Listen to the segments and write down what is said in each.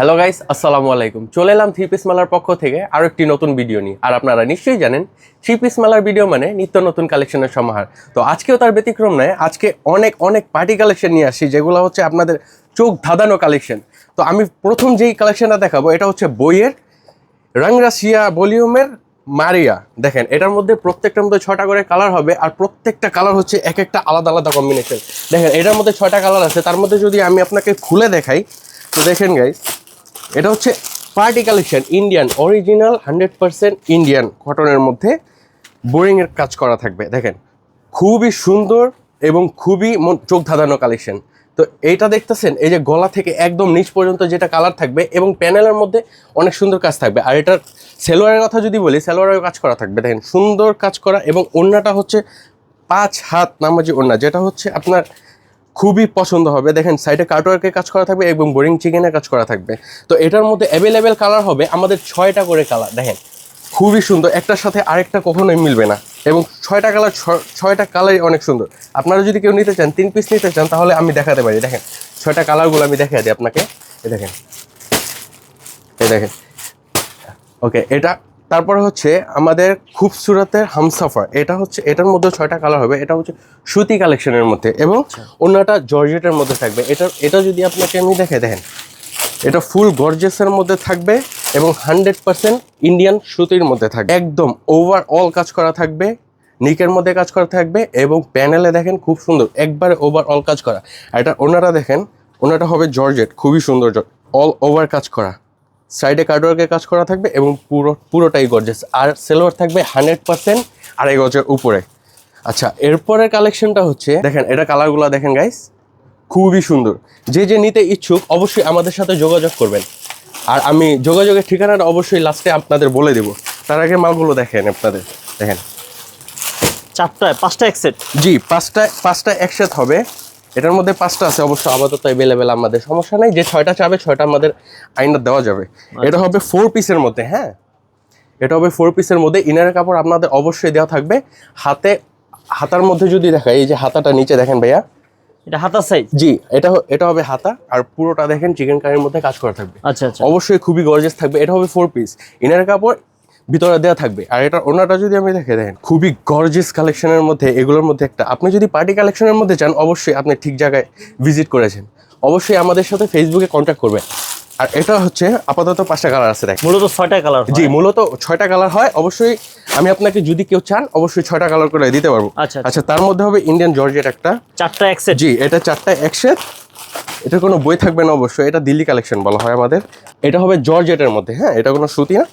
Hello guys আসসালামু আলাইকুম চলে এলাম থ্রি পিস মেলার পক্ষ থেকে আরও একটি নতুন ভিডিও নিয়ে। আর আপনারা নিশ্চয়ই জানেন থ্রি পিস মেলার ভিডিও মানে নিত্য নতুন কালেকশনের সমাহার। তো আজকেও তার ব্যতিক্রম নয়, আজকে অনেক অনেক পার্টি কালেকশন নিয়ে আসি যেগুলো হচ্ছে আপনাদের চোখ ধাঁধানো কালেকশন তো আমি প্রথম যেই কালেকশনটা দেখাবো, এটা হচ্ছে বইয়ের রাংরাশিয়া ভলিউমের মারিয়া। দেখেন, এটার মধ্যে প্রত্যেকটার মধ্যে ছটা করে কালার হবে, আর প্রত্যেকটা কালার হচ্ছে এক একটা আলাদা আলাদা কম্বিনেশন দেখেন, এটার মধ্যে ছটা কালার আছে, তার মধ্যে যদি আমি আপনাকে খুলে দেখাই, তো দেখেন গাইস এটা হচ্ছে party collection Indian original hundred percent Indian কটনের মধ্যে বোরিংয়ের কাজ করা থাকবে। দেখেন, খুবই সুন্দর এবং খুবই চোখ ধাঁধানো কালেকশন তো এইটা দেখতেছেন, এই যে গলা থেকে একদম নিচ পর্যন্ত যেটা কালার থাকবে এবং প্যানেলের মধ্যে অনেক সুন্দর কাজ থাকবে। আর এটার সেলোয়ারের কথা যদি বলি সেলোয়ারের কাজ করা থাকবে। দেখেন, সুন্দর কাজ করা এবং ওড়নাটা হচ্ছে পাঁচ হাত নামাজি ওড়না, যেটা হচ্ছে আপনার খুবই পছন্দ হবে। দেখেন সাইডে কার্টওয়ার্কের কাজ করা থাকবে এবং বোরিং চিকেনের কাজ করা থাকবে। তো এটার মধ্যে অ্যাভেলেবেল কালার হবে আমাদের ছয়টা করে কালার দেখেন, খুবই সুন্দর। একটার সাথে আরেকটা কখনোই মিলবে না। এবং ছয়টা কালার ছয়টা কালারই অনেক সুন্দর। আপনারা যদি কেউ নিতে চান, তিন পিস নিতে চান, তাহলে আমি দেখাতে পারি। দেখেন, ছয়টা কালারগুলো আমি দেখা দিই আপনাকে। এ দেখেন, এই দেখেন। ওকে, এটা তারপরে হচ্ছে আমাদের খুবসুরতের হামসাফার। এটা হচ্ছে এটার মধ্যে ছয়টা কালার হবে। এটা হচ্ছে সুতি কালেকশনের মধ্যে এবং অন্যটা জর্জেটের মধ্যে থাকবে। এটা এটা যদি আপনাকে আমি দেখে দেখেন এটা ফুল গর্জেসের মধ্যে থাকবে এবং হান্ড্রেড পার্সেন্ট ইন্ডিয়ান সুতির মধ্যে থাকবে। একদম ওভারঅল কাজ করা থাকবে নিকের মধ্যে কাজ করা থাকবে এবং প্যানেলে দেখেন খুব সুন্দর একবারে ওভারঅল কাজ করা। এটা ওনারা দেখেন ওনাটা হবে জর্জেট খুবই সুন্দর অল ওভার কাজ করা। সাইডে কার্ডওয়ার্কের কাজ করা থাকবে এবং পুরো পুরোটাই গর্জেস আর সেলোয়ার থাকবে হান্ড্রেড পার্সেন্ট আড়াই গজের উপরে। আচ্ছা এরপরের কালেকশনটা হচ্ছে দেখেন এটা কালারগুলো দেখেন গাইস খুবই সুন্দর। যে যে নিতে ইচ্ছুক অবশ্যই আমাদের সাথে যোগাযোগ করবেন। আর আমি যোগাযোগের ঠিকানাটা অবশ্যই লাস্টে আপনাদের বলে দেব। তার আগে মালগুলো দেখেন আপনাদের। দেখেন। চারটায় পাঁচটা এক সেট জি পাঁচটা পাঁচটা একসাথে হবে। এটার মধ্যে পাঁচটা আছে অবশ্য আপাতত অ্যাভেলেবেল আমাদের। সমস্যা নেই যে ছয়টা চাবে ছয়টা আমাদের আইনটা দেওয়া যাবে। এটা হবে ফোর পিসের মধ্যে হ্যাঁ? এটা হবে ফোর পিসের মধ্যে ইনারের কাপড় আপনাদের অবশ্যই দেওয়া থাকবে। হাতে হাতার মধ্যে যদি দেখায় এই যে হাতাটা নিচে দেখেন ভাইয়া। এটা হাতা সাইজ জি এটা এটা হবে হাতা আর পুরোটা দেখেন চিকেন কারির মধ্যে কাজ করা থাকবে। আচ্ছা আচ্ছা। অবশ্যই খুবই গর্জেস থাকবে। এটা হবে ফোর পিস ইনার কাপড় ভিতরে দেওয়া থাকবে। আর এটা ওনাটা যদি আমি দেখে দেখেন খুবই গর্জেস কালেকশনের মধ্যে এগুলোর মধ্যে একটা আপনি যদি পার্টি কালেকশনের মধ্যে চান অবশ্যই আপনি ঠিক জায়গায় ভিজিট করেছেন। অবশ্যই আমাদের সাথে ফেসবুকে কন্ট্যাক্ট করবেন। আর এটা হচ্ছে আপাতত পাঁচটা কালার আছে দেখ মূলত ছয়টা কালার জি মূলত ছয়টা কালার হয়। অবশ্যই আমি আপনাকে যদি কেউ চান অবশ্যই ছয়টা কালার করে দিতে পারব। আচ্ছা, আচ্ছা। আচ্ছা তার মধ্যে হবে ইন্ডিয়ান জর্জেট একটা। চারটা এক সেট জি এটা চারটা একসেট এটা কোনো বই থাকবে না অবশ্যই এটা দিল্লি কালেকশন বলা হয় আমাদের। এটা হবে জর্জেটের মধ্যে হ্যাঁ এটা কোনো সুতি না।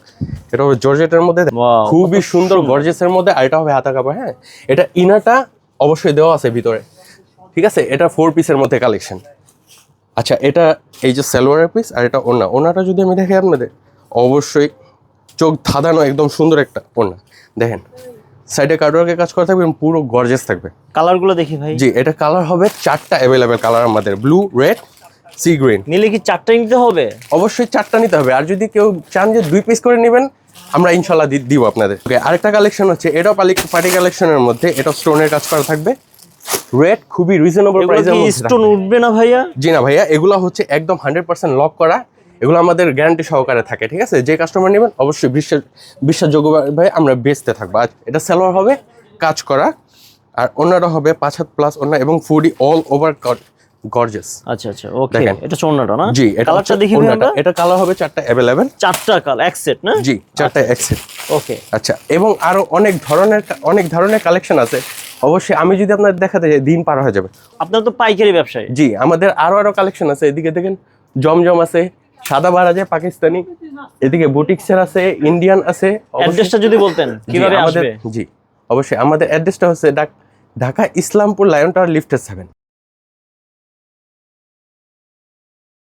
এটা হবে জর্জেটের মধ্যে খুবই সুন্দর গর্জেসের মধ্যে আর এটা হবে হাতা কাপড় হ্যাঁ। এটা ইনাটা অবশ্যই দেওয়া আছে ভিতরে ঠিক আছে? এটা ফোর পিসের মধ্যে কালেকশন আচ্ছা এটা এই যে সালোয়ারের পিস আর এটা ওনা ওনাটা যদি আমি দেখি আপনাদের অবশ্যই চোখ ধাঁধানো একদম সুন্দর একটা ওনা দেখেন সাইডে কার্ডওয়ার্কের কাজ করা থাকবে এবং পুরো গর্জেস থাকবে। কালারগুলো দেখি ভাই। জি এটা কালার হবে চারটা অ্যাভেলেবেল কালার আমাদের ব্লু রেড সি গ্রিন নিলে কি চারটা নিতে হবে? অবশ্যই চারটা নিতে হবে। আর যদি কেউ চান যে দুই পিস করে নেবেন আমরা ইনশাল্লাহ দিব আপনাদের। ওকে আরেকটা কালেকশন হচ্ছে এটাও পালি পার্টি কালেকশনের মধ্যে। এটা স্টোনের কাজ করা থাকবে। রেড খুবই রিজনেবল মধ্যে স্টোন উঠবে না ভাইয়া? জি না ভাইয়া এগুলো হচ্ছে একদম হান্ড্রেড পার্সেন্ট লক করা। এগুলো আমাদের গ্যারান্টি সহকারে থাকে ঠিক আছে? যে কাস্টমার নেবেন অবশ্যই বিশ্বাস বিশ্বাসযোগ্যভাবে আমরা বেচতে থাকব। আর এটা সেলোয়ার হবে কাজ করা আর অন্যটা হবে পাঁচ হাত প্লাস অন্য এবং ফুডি অল ওভার গর্জেস আচ্ছা আচ্ছা ওকে। এটা চোন্নাটা না? জি এটা কালারটা দেখি আমরা। এটা কালার হবে চারটা অ্যাভেলেবেল চারটা কালার এক সেট না? জি চারটা এক্সেল ওকে আচ্ছা এবং আরও অনেক ধরনের অনেক ধরনের কালেকশন আছে। অবশ্যই আমি যদি আপনাদের দেখাতে যাই দিন পার হয়ে যাবে। আপনার তো পাইকারি ব্যবসায়ী। জি আমাদের আরও আরও কালেকশন আছে। এদিকে দেখেন জমজম আছে সাদা বার আছে পাকিস্তানি এদিকে বুটিক্সের আছে ইন্ডিয়ান আছে অ্যাড্রেসটা যদি বলতেন কীভাবে আমাদের আসবে? জি অবশ্যই। আমাদের অ্যাড্রেসটা হচ্ছে ঢাক- ইসলামপুর লায়ন টাওয়ার লিফটে সেভেন